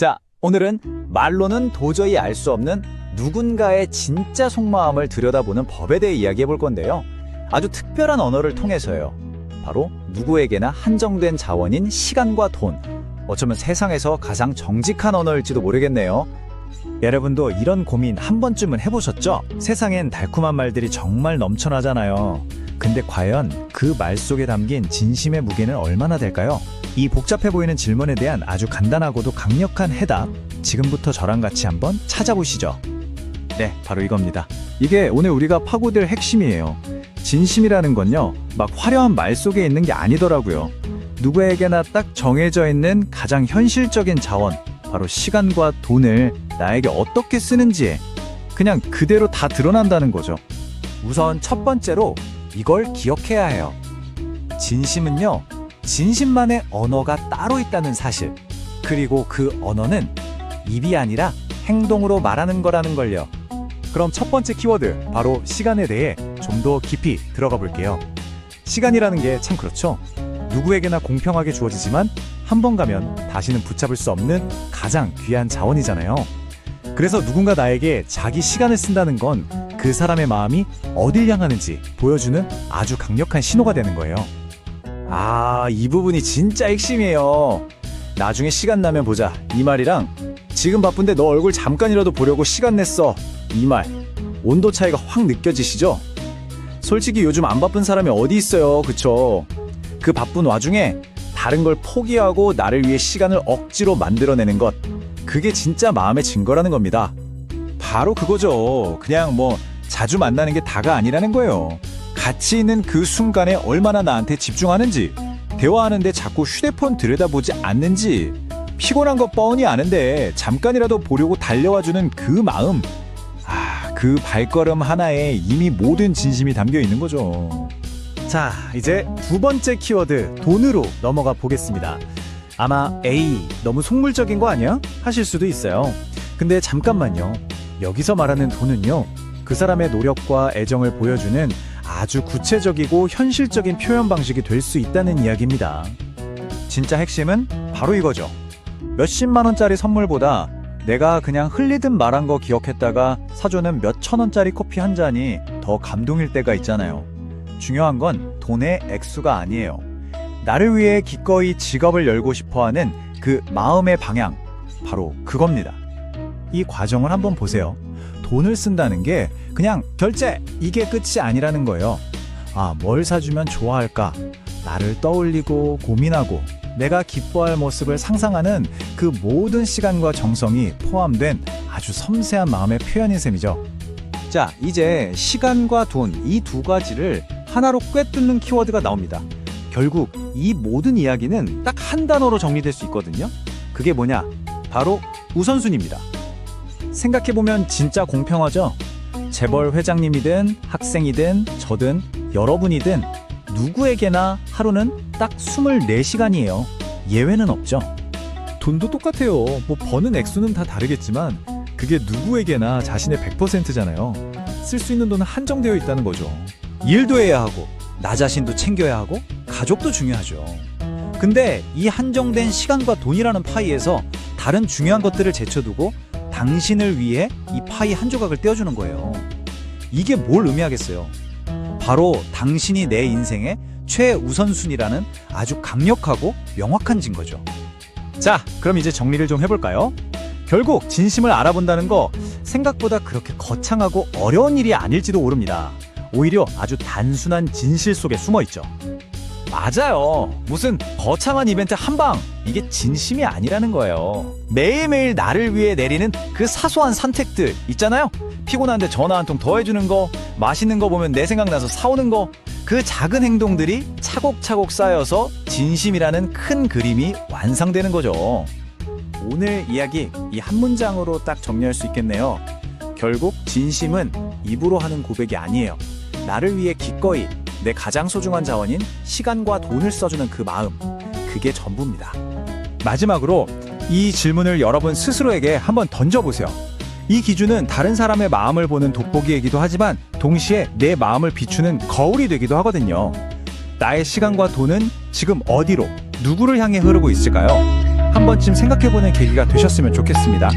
자, 오늘은 말로는 도저히 알 수 없는 누군가의 진짜 속마음을 들여다보는 법에 대해 이야기해 볼 건데요. 아주 특별한 언어를 통해서요. 바로 누구에게나 한정된 자원인 시간과 돈. 어쩌면 세상에서 가장 정직한 언어일지도 모르겠네요. 여러분도 이런 고민 한 번쯤은 해보셨죠? 세상엔 달콤한 말들이 정말 넘쳐나잖아요. 근데 과연 그 말 속에 담긴 진심의 무게는 얼마나 될까요? 이 복잡해 보이는 질문에 대한 아주 간단하고도 강력한 해답, 지금부터 저랑 같이 한번 찾아보시죠. 네, 바로 이겁니다. 이게 오늘 우리가 파고들 핵심이에요. 진심이라는 건요, 막 화려한 말 속에 있는 게 아니더라고요. 누구에게나 딱 정해져 있는 가장 현실적인 자원, 바로 시간과 돈을 나에게 어떻게 쓰는지에 그냥 그대로 다 드러난다는 거죠. 우선 첫 번째로 이걸 기억해야 해요. 진심은요, 진심만의 언어가 따로 있다는 사실. 그리고 그 언어는 입이 아니라 행동으로 말하는 거라는 걸요. 그럼 첫 번째 키워드, 바로 시간에 대해 좀 더 깊이 들어가 볼게요. 시간이라는 게 참 그렇죠. 누구에게나 공평하게 주어지지만 한 번 가면 다시는 붙잡을 수 없는 가장 귀한 자원이잖아요. 그래서 누군가 나에게 자기 시간을 쓴다는 건 그 사람의 마음이 어딜 향하는지 보여주는 아주 강력한 신호가 되는 거예요. 아, 이 부분이 진짜 핵심이에요. 나중에 시간 나면 보자. 이 말이랑 지금 바쁜데 너 얼굴 잠깐이라도 보려고 시간 냈어. 이 말. 온도 차이가 확 느껴지시죠? 솔직히 요즘 안 바쁜 사람이 어디 있어요. 그쵸? 그 바쁜 와중에 다른 걸 포기하고 나를 위해 시간을 억지로 만들어내는 것. 그게 진짜 마음의 증거라는 겁니다. 바로 그거죠. 그냥 뭐 자주 만나는 게 다가 아니라는 거예요. 같이 있는 그 순간에 얼마나 나한테 집중하는지, 대화하는데 자꾸 휴대폰 들여다보지 않는지, 피곤한 거 뻔히 아는데 잠깐이라도 보려고 달려와주는 그 마음. 아, 그 발걸음 하나에 이미 모든 진심이 담겨 있는 거죠. 자, 이제 두 번째 키워드, 돈으로 넘어가 보겠습니다. 아마 에이, 너무 속물적인 거 아니야? 하실 수도 있어요. 근데 잠깐만요. 여기서 말하는 돈은요, 그 사람의 노력과 애정을 보여주는 아주 구체적이고 현실적인 표현 방식이 될 수 있다는 이야기입니다. 진짜 핵심은 바로 이거죠. 몇십만 원짜리 선물보다 내가 그냥 흘리듯 말한 거 기억했다가 사주는 몇천 원짜리 커피 한 잔이 더 감동일 때가 있잖아요. 중요한 건 돈의 액수가 아니에요. 나를 위해 기꺼이 직업을 열고 싶어 하는 그 마음의 방향, 바로 그겁니다. 이 과정을 한번 보세요. 돈을 쓴다는 게 그냥 결제! 이게 끝이 아니라는 거예요. 아, 뭘 사주면 좋아할까? 나를 떠올리고 고민하고 내가 기뻐할 모습을 상상하는 그 모든 시간과 정성이 포함된 아주 섬세한 마음의 표현인 셈이죠. 자, 이제 시간과 돈 이 두 가지를 하나로 꿰뚫는 키워드가 나옵니다. 결국 이 모든 이야기는 딱 한 단어로 정리될 수 있거든요. 그게 뭐냐? 바로 우선순위입니다. 생각해보면 진짜 공평하죠? 재벌 회장님이든 학생이든 저든 여러분이든 누구에게나 하루는 딱 24시간이에요. 예외는 없죠. 돈도 똑같아요. 뭐 버는 액수는 다 다르겠지만 그게 누구에게나 자신의 100%잖아요. 쓸 수 있는 돈은 한정되어 있다는 거죠. 일도 해야 하고 나 자신도 챙겨야 하고 가족도 중요하죠. 근데 이 한정된 시간과 돈이라는 파이에서 다른 중요한 것들을 제쳐두고 당신을 위해 이 파이 한 조각을 떼어주는 거예요. 이게 뭘 의미하겠어요? 바로 당신이 내 인생의 최우선순위라는 아주 강력하고 명확한 증거죠. 자, 그럼 이제 정리를 좀 해볼까요? 결국 진심을 알아본다는 거 생각보다 그렇게 거창하고 어려운 일이 아닐지도 모릅니다. 오히려 아주 단순한 진실 속에 숨어 있죠. 맞아요. 무슨 거창한 이벤트 한 방. 이게 진심이 아니라는 거예요. 매일매일 나를 위해 내리는 그 사소한 선택들 있잖아요. 피곤한데 전화 한 통 더 해주는 거, 맛있는 거 보면 내 생각나서 사오는 거, 그 작은 행동들이 차곡차곡 쌓여서 진심이라는 큰 그림이 완성되는 거죠. 오늘 이야기 이 한 문장으로 딱 정리할 수 있겠네요. 결국 진심은 입으로 하는 고백이 아니에요. 나를 위해 기꺼이 내 가장 소중한 자원인 시간과 돈을 써주는 그 마음, 그게 전부입니다. 마지막으로 이 질문을 여러분 스스로에게 한번 던져보세요. 이 기준은 다른 사람의 마음을 보는 돋보기이기도 하지만 동시에 내 마음을 비추는 거울이 되기도 하거든요. 나의 시간과 돈은 지금 어디로, 누구를 향해 흐르고 있을까요? 한 번쯤 생각해보는 계기가 되셨으면 좋겠습니다.